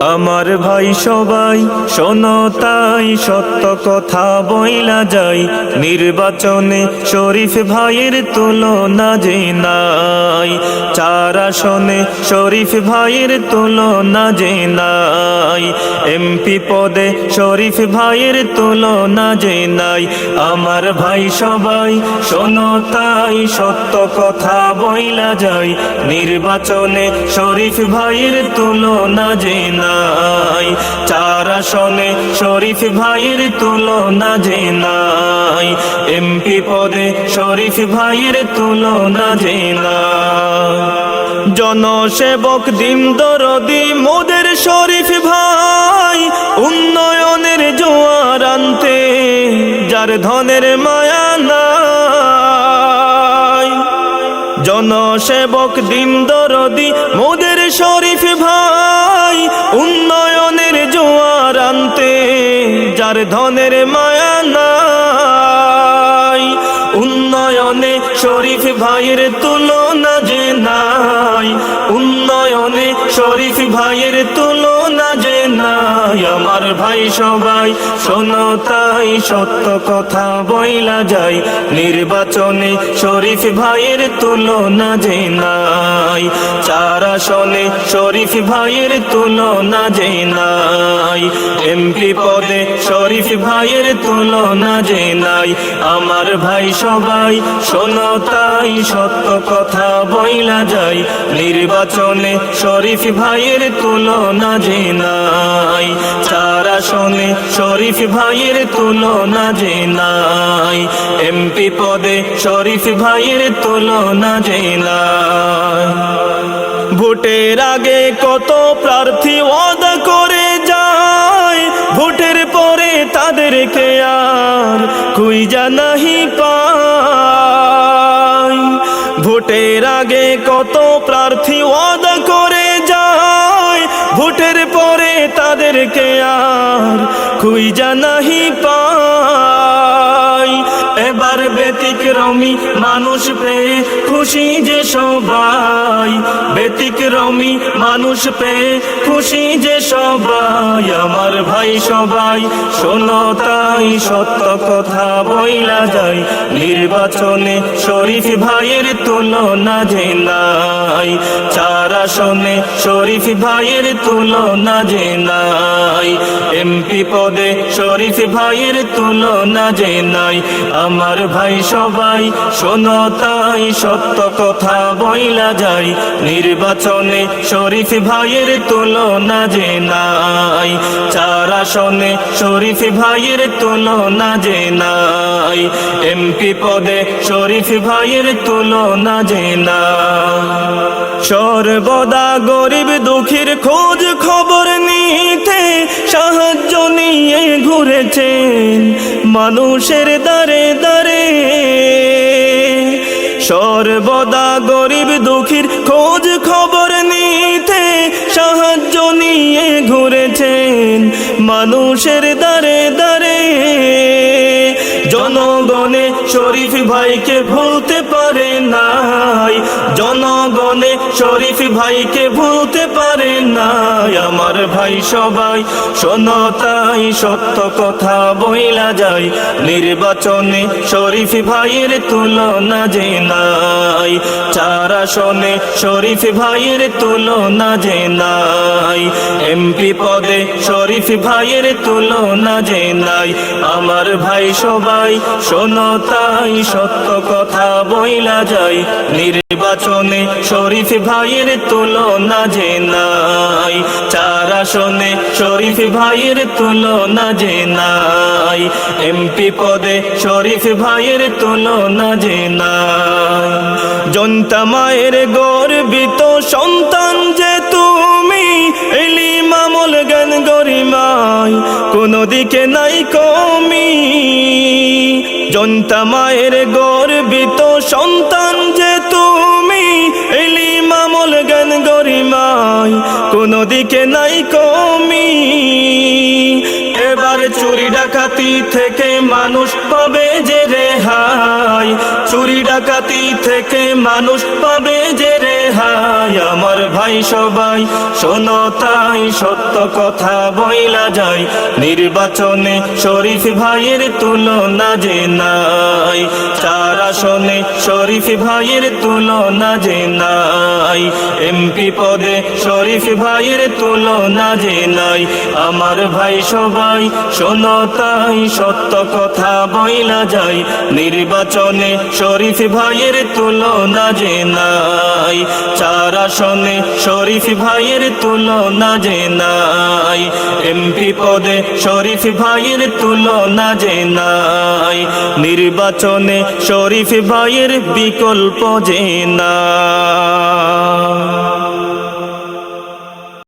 আমার ভাই সবাই, শোনো তাই, সত্য কথা বইলা যাই। নির্বাচনে শরীফ ভাইয়ের তুলনা যে নাই। চার আসনে শরীফ ভাইয়ের তুলনা যে নাই। এমপি পদে শরীফ ভাইয়ের তুলনা যে নাই। আমার ভাই সবাই, শোনো তাই, সত্য কথা বইলা যাই। নির্বাচনে শরীফ ভাইয়ের তুলনা যে নাই চার আসনে শরীফ ভাইয়ের তুলনা যে নাই। এমপি পদে শরীফ ভাইয়ের তুলনা যে নাই। জনসেবক দিন দরদি মোদের শরীফ ভাই, উন্নয়নের জোয়ার আনতে যার ধনের মায়া নাই। জনসেবক দিন দরদি মোদের শরীফ ভাই, উন্নয়নের জোয়ার আনতে, যার ধনের মায়া নাই। উন্নয়নে শরীফ ভাইয়ের তুলনা যে নাই। উন্নয়নে শরীফ ভাইয়ের তুলনা যে নাই আমার ভাই সবাই। শোনো তাই সত্য কথা বইলা যাই। নির্বাচনে শরীফ ভাইয়ের তুলনা যে নাই। চার আসনে শরীফ ভাইয়ের তুলনা যে নাই। এমপি পদে শরীফ ভাইয়ের তুলনা যে নাই। আমার ভাই সবাই, শোনো তাই সত্য কথা বইলা যায় নির্বাচনে শরীফ ভাইয়ের তুলনা যে নাই। চার আসনে শরীফ ভাইয়ের তুলনা যে নাই। এমপি পদে শরীফ ভাইয়ের তুলনা যে নাই। ভোটের আগে কত প্রার্থী ওয়াদা করে যায়। ভোটের পরে তাদেরকে আর খুঁজা নাহি পায়। ভোটের আগে কত প্রার্থী ওয়াদা তাদেরকে আর খুঁজা নাহি পায় এবার ব্যতিক্রমী মানুষ পেয়ে খুশি যে সবাই। ব্যতিক্রমী মানুষ পেয়ে খুশি যে সবাই, আমার ভাই সবাই, শোনো তাই, সত্য কথা বইলা যায়। নির্বাচনে শরীফ ভাইয়ের তুলনা যে নাই। চার আসনে শরীফ ভাইয়ের তুলনা যে নাই। এমপি পদে শরীফ ভাইয়ের তুলনা যে নাই। আমার ভাই সবাই, শোনো তাই, সত্য কথা বইলা যায়। নির্বাচনে শরীফ ভাইয়ের তুলনা যে নাই। চার আসনে শরীফ ভাইয়ের তুলনা যে নাই। এমপি পদে শরীফ ভাইয়ের তুলনা যে নাই। সর্বদা গরিব দুঃখীর খোঁজ খবর নিতে সাহায্য নিয়ে ঘুরেছেন মানুষের দারে দারে সর্বদা গরিব দুঃখীর খোঁজ খবর নিতে নিয়ে ঘুরেছেন মানুষের দারে দারে জনগণে শরীফ ভাইকে ভুলতে পারে নাই। জনগণে শরীফ ভাইকে ভুলতে পারে নাই। আমার ভাই সবাই শোনো তাই সত্য কথা বইলা যায়। নির্বাচনে শরীফ ভাইয়ের তুলনা যে নাই। চার আসনে শরীফ ভাইয়ের তুলনা যে নাই। এমপি পদে শরীফ ভাইয়ের তুলনা যে নাই। আমার ভাই সবাই শোনো তাই সত্য কথা বইলা যায় নির্বাচনে শরীফ ভাইয়ের তুলনা যে নাই। চার আসনে শরীফ ভাইয়ের তুলনা যে নাই। এমপি পদে শরীফ ভাইয়ের তুলনা যে নাই। জনতা মায়ের গর্বিত সন্তান যে তুমি এলি মামল জ্ঞান গরিমায় কোনো দিকে নাই কমি জনতা মায়ের গর্বিত সন্তান যে তুমি। এলি মামল জ্ঞান গরিমায় কোনো দিকে নাই কমি। এবার চুরি ডাকাতি থেকে মানুষ পাবে যে রেহাই। চুরি ডাকাতি থেকে মানুষ পাবে যে রেহাই যায় আমার ভাই সবাই, শোনো তাই সত্য কথা বইলা যায়। নির্বাচনে শরীফ ভাইয়ের তুলনা যে নাই। চার আসনে শরীফ ভাইয়ের তুলনা যে নাই। এমপি পদে শরীফ ভাইয়ের তুলনা যে নাই। আমার ভাই সবাই শোনো তাই, সত্য কথা বইলা যায়। নির্বাচনে শরীফ ভাইয়ের তুলনা যে নাই। চার আসনে শরীফ ভাইয়ের তুলনা যে নাই। এমপি পদে শরীফ ভাইয়ের তুলনা যে নাই। নির্বাচনে শরীফ ভাইয়ের বিকল্প যে না।